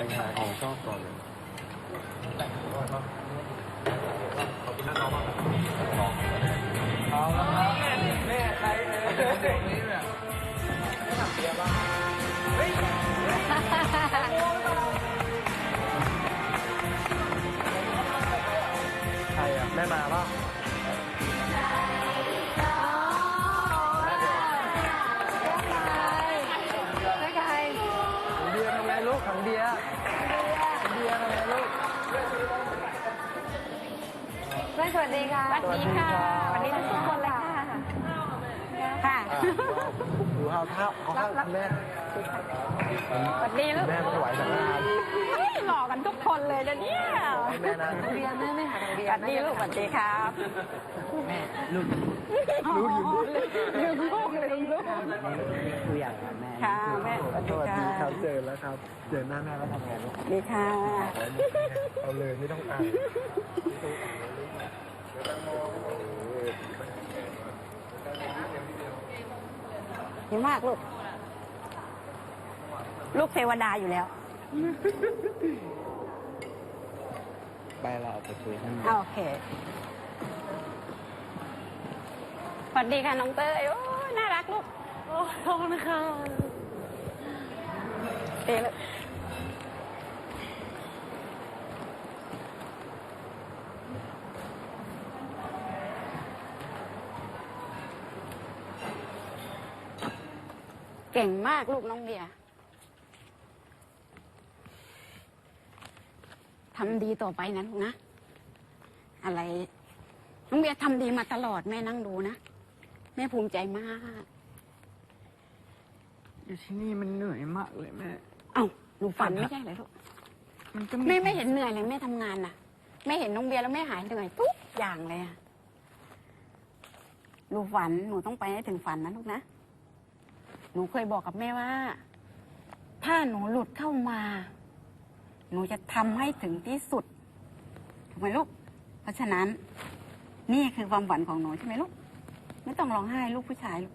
ไปหาของชอบก่อนเลยเอาละครับแม่ใครเนี่ยเด็กนี้เนี่ยไม่ทำเบียร์บ้างเฮ้ยใครอะแม่มาป่ะ สดีค่ะสวัสดีค่ะสวัสดีทุกคนเลยค่ะ ค่ะอะดูเอาเท้าเอาเท้าคุณแม่สวัสดีลูกแม่ถวายสังฆทานเฮ้ยหล่อกันทุกคนเลยนะเนี่ยให้แม่นะเบียร์แม่ไม่หาทางเบียร์สวัสดีลูกสวัสดีครับลูกลูกอยู่ลืมลูกลืมลูกตัวอย่างนะแม่ค่ะแม่สวัสสดีวัสค่ะดีครับเจอแล้วครับเจอหน้าแม่แล้วทำไงลูกสวัสดีค่ะเอาเลยไม่ต้องอ่า นดีมากลูก ลูกเทวดาอยู่แล้ว ไปเราเอาไปคุยกันอ่าโอเค สวัสดีค่ะน้องเต้ยโอ้ยน่ารักลูก โอ้ขอบคุณค่ะเต้ลู เก่งมากลูกน้องเบียร์ทำดีต่อไปนะลูกนะ อะไร น้องเบียร์ทำดีมาตลอดแม่นั่งดูนะ แม่ภูมิใจมาก อยู่ที่นี่มันเหนื่อยมากเลยแม่ เอ้าหนูฝันไม่ใช่เหรอลูกมันก็แม่ไม่เห็นเหนื่อยเลยแม่ทำงานน่ะ แม่เห็นน้องเบียร์แล้วแม่หายเหนื่อยทุกอย่างเลยอะหนูฝันหนูต้องไปให้ถึงฝันนะลูกนะ หนูเคยบอกกับแม่ว่า ถ้าหนูหลุดเข้ามา หนูจะทำให้ถึงที่สุดถูกไหมลูก เพราะฉะนั้น นี่คือความฝันของหนูใช่ไหมลูก ไม่ต้องร้องไห้ลูกผู้ชายลูก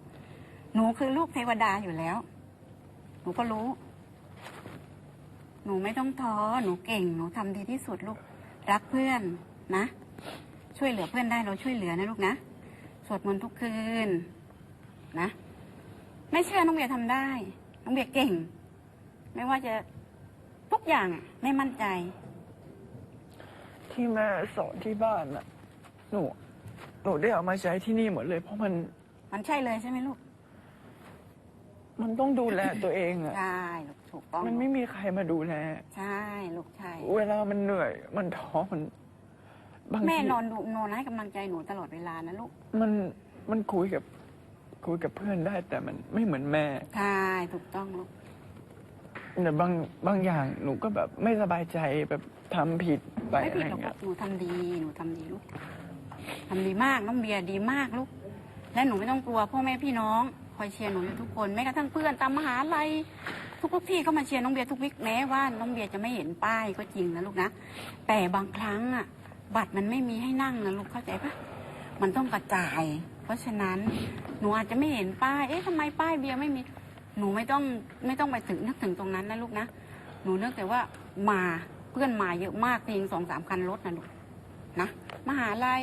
หนูคือลูกเทวดาอยู่แล้ว หนูก็รู้ หนูไม่ต้องท้อ หนูเก่ง หนูทำดีที่สุดลูก รักเพื่อนนะ ช่วยเหลือเพื่อนได้เราช่วยเหลือนะลูกนะ สวดมนต์ทุกคืนนะ ไม่เชื่อน้องเบียร์ทำได้ น้องเบียร์เก่ง ไม่ว่าจะทุกอย่างอะไม่มั่นใจ ที่แม่สอนที่บ้านน่ะ หนู หนูได้เอามาใช้ที่นี่หมดเลย เพราะมัน มันใช่เลยใช่ไหมลูก มันต้องดูแลตัวเองอะใช่ลูกถูกต้องมันไม่มีใครมาดูแล ใช่ลูกใช่ เวลามันเหนื่อย มันท้อ มัน บางแม่ทีนอนดูนอนให้กำลังใจหนูตลอดเวลานะลูก มัน มันคุยกับ คุยกับเพื่อนได้แต่มันไม่เหมือนแม่ ใช่ถูกต้องลูกแต่บางบางอย่างหนูก็แบบไม่สบายใจแบบทำผิดไปไม่อะไรผิดหรอกเงี้ลูยกหนูทำดีหนูทำดีลูกทำดีมากน้องเบียร์ดีมากลูกและหนูไม่ต้องกลัวพ่อแม่พี่น้องคอยเชียร์หนูอยู่ทุกคนแม้กระทั่งเพื่อนตามมหาลัยทุกทุกๆที่ก็มาเชียร์น้องเบียร์ทุกวิกแม้ว่าน้องเบียร์จะไม่เห็นป้ายก็จริงนะลูกนะแต่บางครั้งอะ บัตรมันไม่มีให้นั่งนะลูกเข้าใจปะมันต้องกระจาย เพราะฉะนั้นหนูอาจจะไม่เห็นป้าย เอ๊ะทำไมป้ายเบียร์ไม่มี หนูไม่ต้องไม่ต้องไปถึงนึกถึงตรงนั้นนะลูกนะ หนูนึกแต่ว่ามาเพื่อนมาเยอะมากจริงสองสามคันรถนะลูกนะมหาลัย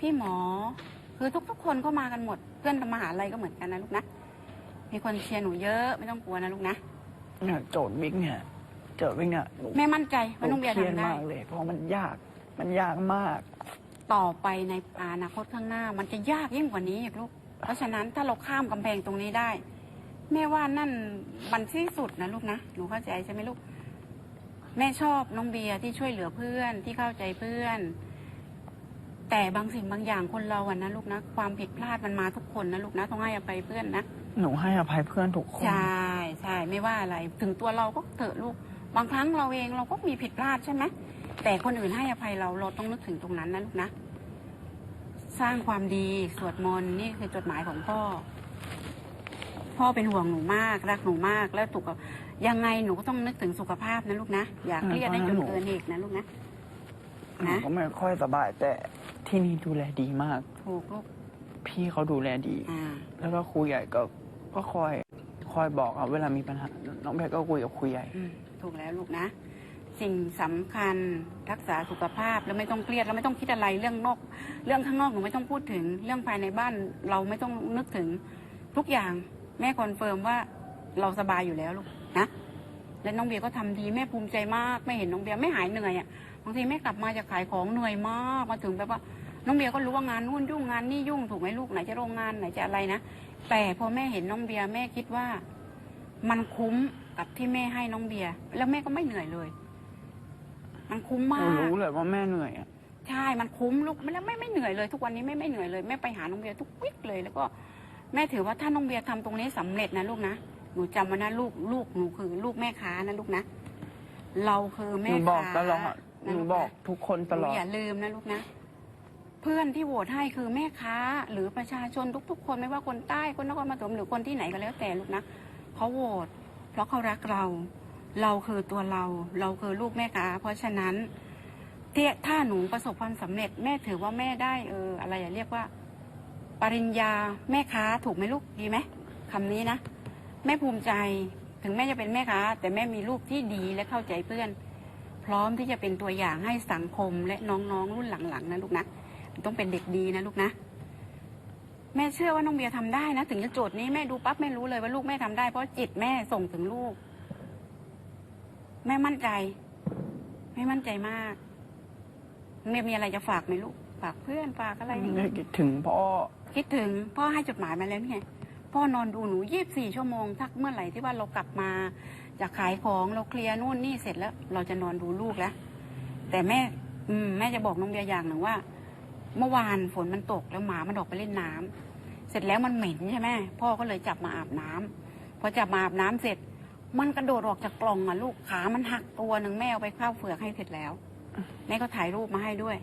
พี่หมอ คือทุกๆ คนก็มากันหมด เพื่อนมหาลัยก็เหมือนกันนะลูกนะ มีคนเชียร์หนูเยอะไม่ต้องกลัวนะลูกนะเนี่ยโจทย์วิกเนี่ยโจทย์วิกเนี่ยหนูแม่มั่นใจหว่าน้องเบียร์เครียดทำได้ มากเลย เพราะมันยากมันยากมาก ต่อไปในอนาคตข้างหน้า มันจะยากยิ่งกว่านี้อีกลูก เพราะฉะนั้นถ้าเราข้ามกำแพงตรงนี้ได้ แม่ว่านั่นมันที่สุดนะลูกนะหนูเข้าใจใช่ไหมลูก แม่ชอบน้องเบียร์ที่ช่วยเหลือเพื่อนที่เข้าใจเพื่อน แต่บางสิ่งบางอย่างคนเราอะนะลูกนะ ความผิดพลาดมันมาทุกคนนะลูกนะต้องให้อภัยเพื่อนนะหนูให้อภัยเพื่อนทุกคน ใช่ใช่ไม่ว่าอะไร ถึงตัวเราก็เถอะลูก บางครั้งเราเองเราก็มีผิดพลาดใช่ไหม แต่คนอื่นให้อภัยเราเราต้องนึกถึงตรงนั้นนะลูกนะ สร้างความดีสวดมนต์นี่คือจดหมายของพ่อ พ่อเป็นห่วงหนูมากรักหนูมากแล้วถูกกับยังไงหนูก็ต้องนึกถึงสุขภาพนะลูกนะอย่าเครียดได้จนเกินเหตุนะลูกนะหนูนะก็ไม่ค่อยสบาย แต่ที่นี่ดูแลดีมาก ถูกลูกพี่เขาดูแลดี อ่า แล้วก็ครูใหญ่ก็ก็คอย คอยบอกครับเวลามีปัญหาน้องแพรก็คุยกับครูใหญ่ อืมถูกแล้วลูกนะ สิ่งสำคัญรักษาสุขภาพแล้วไม่ต้องเครียดแล้วไม่ต้องคิดอะไรเรื่องนอก เรื่องข้างนอกหนูไม่ต้องพูดถึง เรื่องภายในบ้านเราไม่ต้องนึกถึง ทุกอย่างแม่คอนเฟิร์มว่าเราสบายอยู่แล้วลูกนะและน้องเบียร์ก็ทำดีแม่ภูมิใจมากแม่เห็นน้องเบียร์ไม่หายเหนื่อยอะบางทีแม่กลับมาจากขายของเหนื่อยมากมาถึงแบบว่า น้องเบียร์ก็รู้ว่างานนู่นยุ่งงานนี่ยุ่งถูกไหมลูกไหนจะโรงงานไหนจะอะไรนะแต่พอแม่เห็นน้องเบียร์แม่คิดว่า มันคุ้มกับที่แม่ให้น้องเบียร์แล้วแม่ก็ไม่เหนื่อยเลย มันคุ้มหมานูก รู้เลยว่าแม่เหนื่อยอะใช่ มันคุ้มลูกแล้วไม่ไม่เหนื่อยเลย ทุกวันนี้ไม่ไม่เหนื่อยเลยแม่ไปหาน้องเบียร์ทุกวิกเลย แล้วก็แม่ถือว่าถ้าน้องเบียร์ทำตรงนี้สำเร็จนะลูกนะหนูจำไว้นะลูกลูกหนูคือลูกแม่ค้านะลูกนะ เราคือหแม่นูบอกค้าตลอดหนะนูลูกบอกนะทุกคนตลอหด นูอย่าลืมนะลูกนะ เพื่อนที่โหวตให้คือแม่ค้า หรือประชาชนทุก ๆ คนไม่ว่าคนใต้คนนครปฐมหรือคนที่ไหนก็แล้วแต่ลูกนะเขาโหวตเพราะเขารักเรา เราคือตัวเรา เราคือลูกแม่ค้าเพราะฉะนั้นเที่ยถ้าหนูประสบความสำเร็จ แม่ถือว่าแม่ได้เอออะไรอย่าเรียกว่า ปริญญาแม่ค้าถูกไหมลูกดีไหมคำนี้นะแม่ภูมิใจถึงแม่จะเป็นแม่ค้า แต่แม่มีลูกที่ดีและเข้าใจเพื่อน พร้อมที่จะเป็นตัวอย่างให้สังคมและน้องๆรุ่นหลังๆนะลูกนะต้องเป็นเด็กดีนะลูกนะแม่เชื่อว่าน้องเบียร์ทำได้นะ ถึงจะโจทย์นี้แม่ดูปั๊บแม่รู้เลยว่าลูกแม่ทำได้เพราะจิตแม่ส่งถึงลูก แม่มั่นใจ แม่มั่นใจมากแม่มีอะไรจะฝากไหมลูก ฝากเพื่อนฝากอะไรอย่างเงี้ยคิดถึงพ่อ คิดถึงพ่อให้จดหมายมาแล้วนี่ไงพ่อนอนดูหนูยี่บสี่ชั่วโมงทักเมื่อไหร่ที่ว่าเรากลับมาจากขายของเราเคลียร์นู่นนี่เสร็จแล้ว เราจะนอนดูลูกแล้ว แต่แม่ อืม แม่จะบอกน้องเบียร์อย่างหนึ่งว่า เมื่อวานฝนมันตกแล้วหมามันออกไปเล่นน้ำเสร็จแล้วมันเหม็นใช่ไหมพ่อก็เลยจับมาอาบน้ำพอจับมาอาบน้ำเสร็จ มันกระโดดออกจากกล่องอะลูกขามันหักตัวหนึ่งแม่เอาไปเข้าเฟือกให้เสร็จแล้ว แม่ก็ถ่ายรูปมาให้ด้วย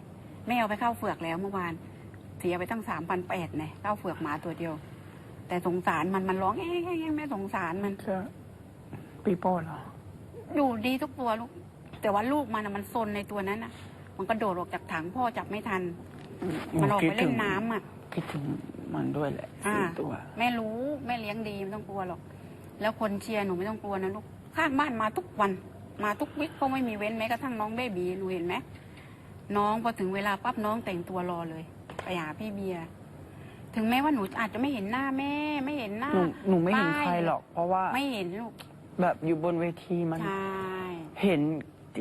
แม่เอาไปเข้าเฟือกแล้วเมื่อวานเสียไปตั้งสามพันแปดเนี่ยเข้าเฟือกหมาตัวเดียว แต่สงสารมันมันร้องเอ้ยเอ้ยเอ้ยแม่สงสารมันก็ปีโป้เหรออยู่ดีทุกตัวลูก แต่ว่าลูกมันนะมันซนในตัวนั้นน่ะ มันกระโดดออกจากถังพ่อจับไม่ทัน มันออกไปเล่นน้ำอะคิดถึงมันด้วยแหละอ่าสี่ตัว แม่รู้แม่เลี้ยงดีไม่ต้องกลัวหรอก แล้วคนเชียร์หนูไม่ต้องกลัวนะลูกข้างบ้านมาทุกวัน มาทุกวิคเขาไม่มีเว้นแม้กระทั่งน้องเบบีหนูเห็นไหมน้องพอถึงเวลาปั๊บน้องแต่งตัวรอเลยไปหาพี่เบียร์ถึงแม้ว่าหนูอาจจะไม่เห็นหน้าแม่ ไม่เห็นหน้าหนูหนูไม่เห็นป้ายใครหรอก เพราะว่าไม่เห็นลูกแบบอยู่บนเวทีมันใช่เห็น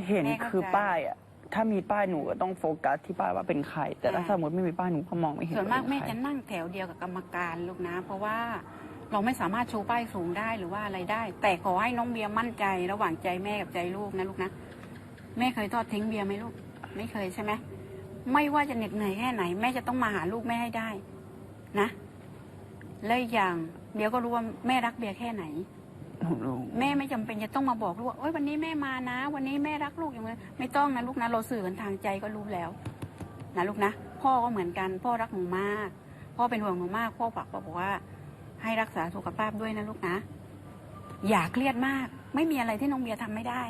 เห็นแม่เข้าใจคือป้ายอะถ้ามีป้ายหนูก็ต้องโฟกัสที่ป้ายว่าเป็นใคร แต่ถ้าอ่าสมมติไม่มีป้ายหนูก็มองไม่เห็นส่วนมากเป็แม่ใครจะนั่งแถวเดียวกับกรรมการลูกนะ เพราะว่า เราไม่สามารถชูป้ายสูงได้หรือว่าอะไรได้ แต่ขอให้น้องเบียร์มั่นใจระหว่างใจแม่กับใจลูกนะลูกนะแม่เคยทอดทิ้งเบียร์ไหมลูก ไม่เคยใช่ไหมไม่ว่าจะเหน็ดเหนื่อยแค่ไหน แม่จะต้องมาหาลูกแม่ให้ได้ นะและอีกอย่างเบียร์ก็รู้ว่าแม่รักเบียร์แค่ไหนหนูรู้แม่ไม่จำเป็นจะต้องมาบอกลูกว่าเอ้ยวันนี้แม่มานะ วันนี้แม่รักลูกอย่างนี้ไม่ต้องนะลูกนะเราสื่อกันทางใจก็รู้แล้ว นะลูกนะพ่อก็เหมือนกัน พ่อรักหนูมาก พ่อเป็นห่วงหนูมาก พ่อฝากบอกว่า ให้รักษาสุขภาพด้วยนะลูกนะ อย่าเครียดมาก ไม่มีอะไรที่น้องเบียร์ทำไม่ได้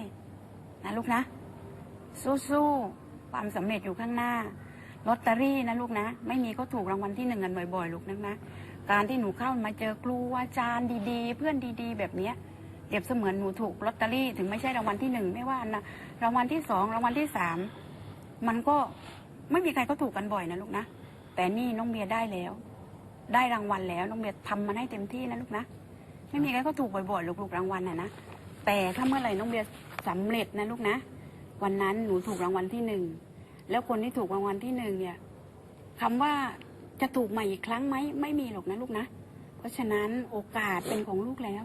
นะลูกนะ สู้ๆความสำเร็จอยู่ข้างหน้าลอตเตอรี่นะลูกนะ ไม่มีก็ถูกรางวัลที่หนึ่งกันบ่อยๆ ลูกนะนะการที่หนูเข้ามาเจอครูอาจารย์ดีๆ เพื่อนดีๆ แบบเนี้ยเปรียบเสมือนหนูถูกลอตเตอรี่ถึงไม่ใช่รางวัลที่หนึ่งไม่ว่านะรางวัลที่สองรางวัลที่สามมันก็ไม่มีใครก็ถูกกันบ่อยนะลูกนะ แต่นี่น้องเบียร์ได้แล้ว ได้รางวัลแล้วน้องเบียร์ทำมันให้เต็มที่นะลูกนะ ไม่มีใครก็ถูกบ่อยๆลูกๆรางวัลน่ะนะแต่ถ้าเมื่อไหร่น้องเบียร์สำเร็จนะลูกนะ วันนั้นหนูถูกรางวัลที่หนึ่งแล้วคนที่ถูกรางวัลที่หนึ่งเนี่ยคำว่าจะถูกใหม่อีกครั้งไหมไม่มีหรอกนะลูกนะ เพราะฉะนั้นโอกาสเป็นของลูกแล้ว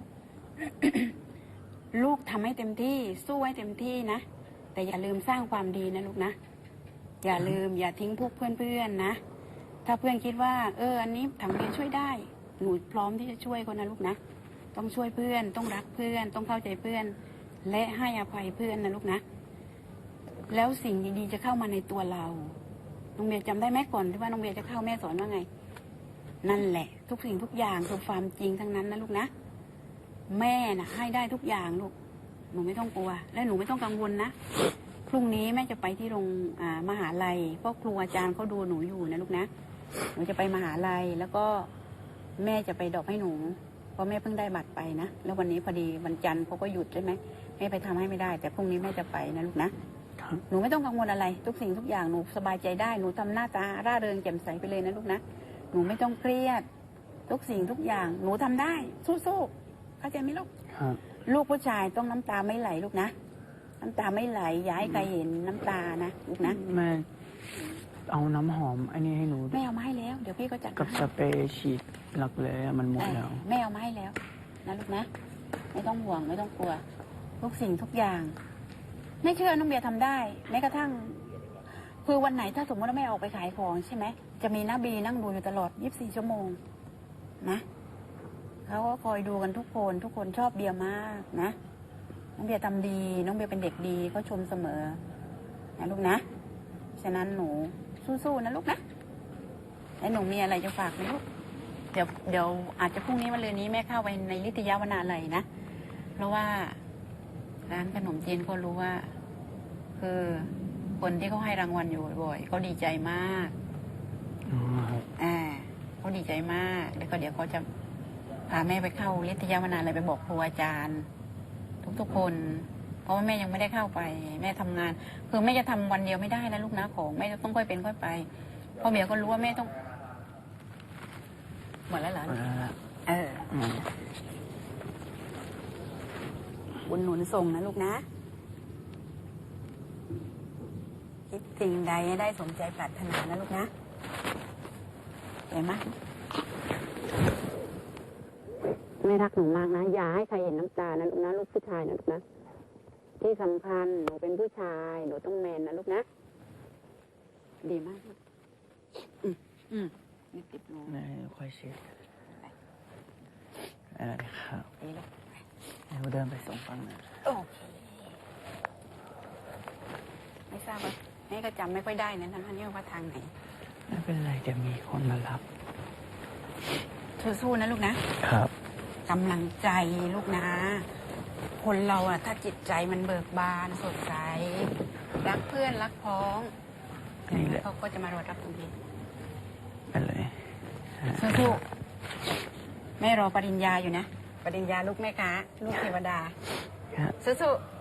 ลูกทำให้เต็มที่สู้ให้เต็มที่นะ แต่อย่าลืมสร้างความดีนะลูกนะ อย่าลืมอย่าทิ้งพวกเพื่อนๆนะ ถ้าเพื่อนคิดว่า เออ อันนี้ถังเบียร์ช่วยได้ หนูพร้อมที่จะช่วยคนนะลูกนะ ต้องช่วยเพื่อน ต้องรักเพื่อน ต้องเข้าใจเพื่อน และให้อภัยเพื่อนนะลูกนะ แล้วสิ่งดีๆจะเข้ามาในตัวเรา น้องเบียร์จำได้ไหมก่อนที่ว่าน้องเบียร์จะเข้าแม่สอนว่าไง นั่นแหละ ทุกสิ่งทุกอย่างคือความจริงทั้งนั้นนะลูกนะ แม่น่ะให้ได้ทุกอย่างลูก หนูไม่ต้องกลัว และหนูไม่ต้องกังวลนะพรุ่งนี้แม่จะไปที่โรงมหาลัยเพราะครูอาจารย์เขาดูหนูอยู่นะลูกนะ หนูจะไปมหาลัยแล้วก็แม่จะไปดรอกให้หนู เพราะแม่เพิ่งได้บัตรไปนะ แล้ววันนี้พอดีวันจันทร์เขาก็หยุดใช่ไหมแม่ไปทำให้ไม่ได้ แต่พรุ่งนี้แม่จะไปนะลูกนะครับหนูไม่ต้องกังวลอะไร ทุกสิ่งทุกอย่างหนูสบายใจได้หนูทำหน้าตาร่าเริงแจ่มใสไปเลยนะลูกนะหนูไม่ต้องเครียด ทุกสิ่งทุกอย่างหนูทำได้ สู้ๆเข้าใจไหมลูกครับลูกผู้ชายต้องน้ำตาไม่ไหลลูกนะ น้ำตาไม่ไหลอย่าให้ใครเห็นน้ำตานะลูกนะแม่ เอาน้ำหอมอันนี้ให้หนูแม่เอามาให้แล้ว เดี๋ยวพี่ก็จัดกับสให้เปรย์ฉีดหลักเลยอะมันหมดเออแล้ว แม่เอามาให้แล้วนะลูกนะ ไม่ต้องห่วงไม่ต้องกลัว ทุกสิ่งทุกอย่างไม่เชื่อน้องเบียร์ทำได้แม้กระทั่ง คือวันไหนถ้าสมมติว่าแม่ออกไปขายของใช่ไหมจะมีน้าบีนั่งดูอยู่ตลอด 24 ชั่วโมง นะเขาก็คอยดูกันทุกคน ทุกคนชอบเบียร์มากนะ น้องเบียร์ทำดี น้องเบียร์เป็นเด็กดีเขาชมเสมอนะลูกนะ ฉะนั้นหนู สู้ๆนะลูกนะแล้วหนูมีอะไรจะฝากไหมลูกเดี๋ยวเดี๋ยวอาจจะพรุ่งนี้วันเรือนนี้แม่เข้าไปในนิตยาวนาลัยนะ เพราะว่าร้านขนมจีนก็รู้ว่า คือคนที่เขาให้รางวัลอยู่บ่อยๆเขาดีใจมากอ๋อครับอ่าเขาดีใจมาก แล้วก็เดี๋ยวเขาจะพาแม่ไปเข้านิตยาวนาลัยไปบอกครูอาจารย์ ทุกๆคน เพราะว่าแม่ยังไม่ได้เข้าไป แม่ทำงาน คือแม่จะทำวันเดียวไม่ได้นะลูกนะของแม่จะต้องค่อยเป็นค่อยไปเพราะเมียก็รู้ว่าแม่ต้องหมดแล้วเหรอหมดแล้วล่ะเอออืมบุญหนุนส่งนะลูกนะ คิดสิ่งใดให้ได้สมใจปรารถนานะลูกนะเห็นไหมไม่รักหนูมากนะ อย่าให้ใครเห็นน้ำตานะลูกนะ ลูกผู้ชายนะลูกนะ ที่สำคัญหนูเป็นผู้ชาย หนูต้องแมนนะลูกนะ ดีมากลูกอืมอืมนี่ติดหนูแม่ค่อยเช็ดอะไรครับดีลูกเดี๋ยวเดินไปส่งฟังนะโอเคไม่ทราบว่าแม่ก็จำไม่ค่อยได้นะทั้งที่ว่าทางไหนไม่เป็นไรเดี๋ยวมีคนมารับสู้ๆนะลูกนะครับกำลังใจลูกนะ คนเราอะถ้าจิตใจมันเบิกบานสดใส รักเพื่อนรักพ้องนี่แหละ เขาก็จะมารอรับตรงนี้ไปเลยสู้ๆแม่รอปริญญาอยู่นะ ปริญญาลูกแม่ค้าลูกเทวดาครับสู้ๆ